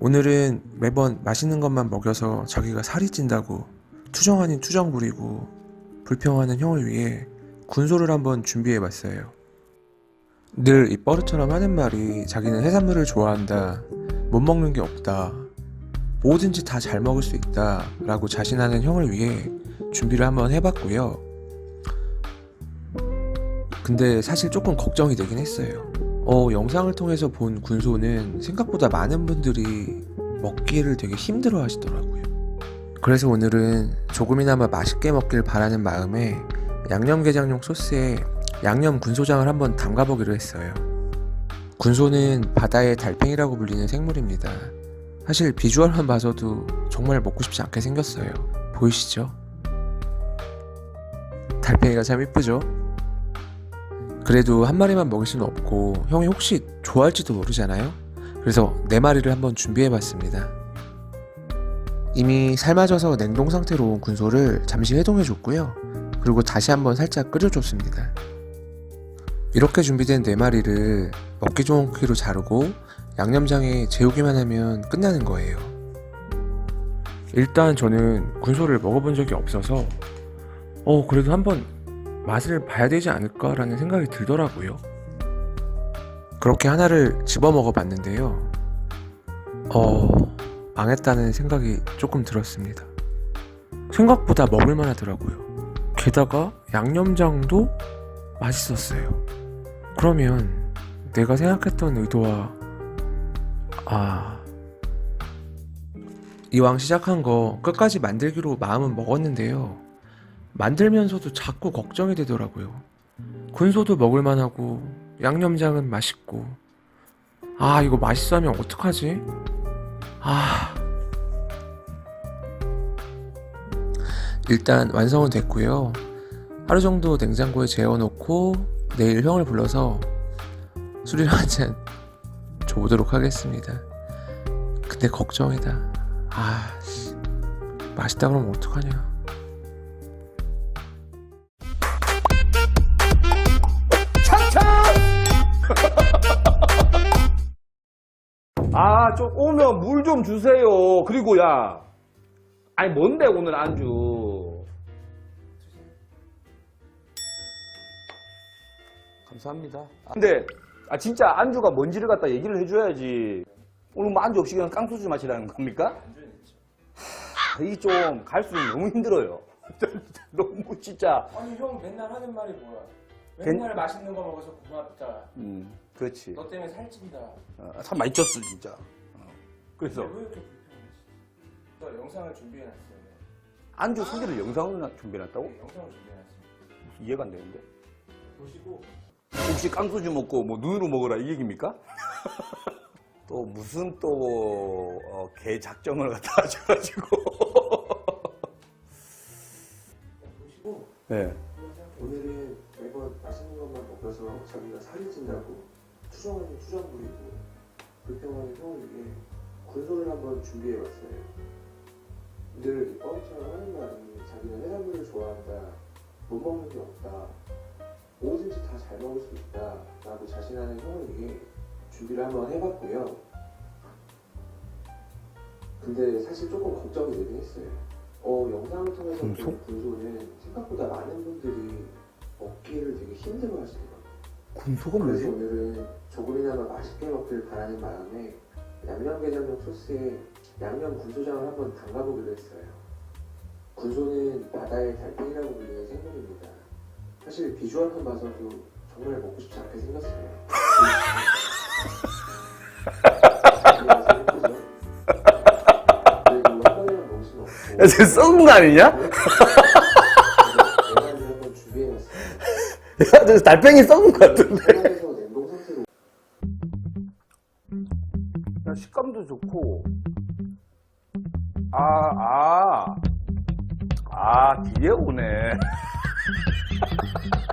오늘은 매번 맛있는 것만 먹여서 자기가 살이 찐다고 투정 아닌 투정 부리고 불평하는 형을 위해 군소를 한번 준비해 봤어요. 늘 입버릇처럼 하는 말이 자기는 해산물을 좋아한다. 못 먹는 게 없다. 뭐든지 다 잘 먹을 수 있다. 라고 자신하는 형을 위해 준비를 한번 해봤고요. 근데 사실 조금 걱정이 되긴 했어요. 어, 영상을 통해서 본 군소는 생각보다 많은 분들이 먹기를 되게 힘들어 하시더라고요. 그래서 오늘은 조금이나마 맛있게 먹길 바라는 마음에 양념게장용 소스에 양념 군소장을 한번 담가보기로 했어요. 군소는 바다의 달팽이라고 불리는 생물입니다. 사실 비주얼만 봐서도 정말 먹고 싶지 않게 생겼어요. 보이시죠? 달팽이가 참 이쁘죠? 그래도 한 마리만 먹을 수는 없고 형이 혹시 좋아할지도 모르잖아요. 그래서 네 마리를 한번 준비해봤습니다. 이미 삶아져서 냉동 상태로 온 군소를 잠시 해동해줬고요. 그리고 다시 한번 살짝 끓여줬습니다. 이렇게 준비된 네 마리를 먹기 좋은 크기로 자르고 양념장에 재우기만 하면 끝나는 거예요. 일단 저는 군소를 먹어본 적이 없어서 어 그래도 한번 맛을 봐야 되지 않을까라는 생각이 들더라고요. 그렇게 하나를 집어 먹어 봤는데요. 어 망했다는 생각이 조금 들었습니다. 생각보다 먹을만 하더라고요. 게다가 양념장도 맛있었어요. 그러면 내가 생각했던 의도와 아 이왕 시작한 거 끝까지 만들기로 마음은 먹었는데요. 만들면서도 자꾸 걱정이 되더라고요. 군소도 먹을만하고 양념장은 맛있고 아 이거 맛있어 하면 어떡하지? 아 일단 완성은 됐고요. 하루 정도 냉장고에 재워놓고 내일 형을 불러서 술이랑 한잔 줘보도록 하겠습니다. 근데 걱정이다. 아, 씨. 맛있다 그러면 어떡하냐. 아, 좀 오면 물 좀 주세요. 그리고 야, 아니 뭔데 오늘 안주? 감사합니다. 아, 근데 아 진짜 안주가 뭔지를 갖다 얘기를 해줘야지. 오늘 뭐 안주 없이 그냥 깡소주 마시라는 겁니까? 이좀 갈수록 너무 힘들어요. 너무 진짜. 아니 형 맨날 하는 말이 뭐야? 맨날 맛있는 거 먹어서 고맙다. 음, 그렇지. 너 때문에 살찐다. 어, 참 많이 쪘어 진짜. 어. 그래서 왜 이렇게 불평했어? 너 영상을 준비해놨어요. 안주 소개를 영상으로 준비해놨다고? 영상을 준비해놨어요. 이해가 안 되는데. 보시고 혹시 깡소주 먹고 뭐 눈으로 먹으라 이 얘기입니까? 또 무슨 또 어, 개 작정을 갖다 하셔가지고 네. 오늘은 매번 맛있는 것만 먹여서 자기가 살이 찐다고 투정 아닌 투정 부리고 불평하는 형을 위해 군소를 한번 준비해봤어요. 늘 뻥처럼 하는 말이 자기는 해산물을 좋아한다, 못 먹는 게 없다, 뭐든지 다 잘 먹을 수 있다 라고 자신하는 형을 위해 준비를 한번 해봤고요. 근데 사실 조금 걱정이 되긴 했어요. 어, 영상을 통해서 군소? 본 군소는 생각보다 많은 분들이 먹기를 되게 힘들어 하시더라고요. 군소가 그래서 오늘은 조금이나마 맛있게 먹길 바라는 마음에 양념게장용 소스에 양념 군소장을 한번 담가보기로 했어요. 군소는 바다의 달팽이라고 불리는 생물입니다. 사실 비주얼만 봐서도 정말 먹고 싶지 않게 생겼어요. 야, 지금 썩은 거 아니냐? 야, 저 달팽이 썩은 거 같은데. 야, 식감도 좋고. 아, 아. 아, 뒤에 오네.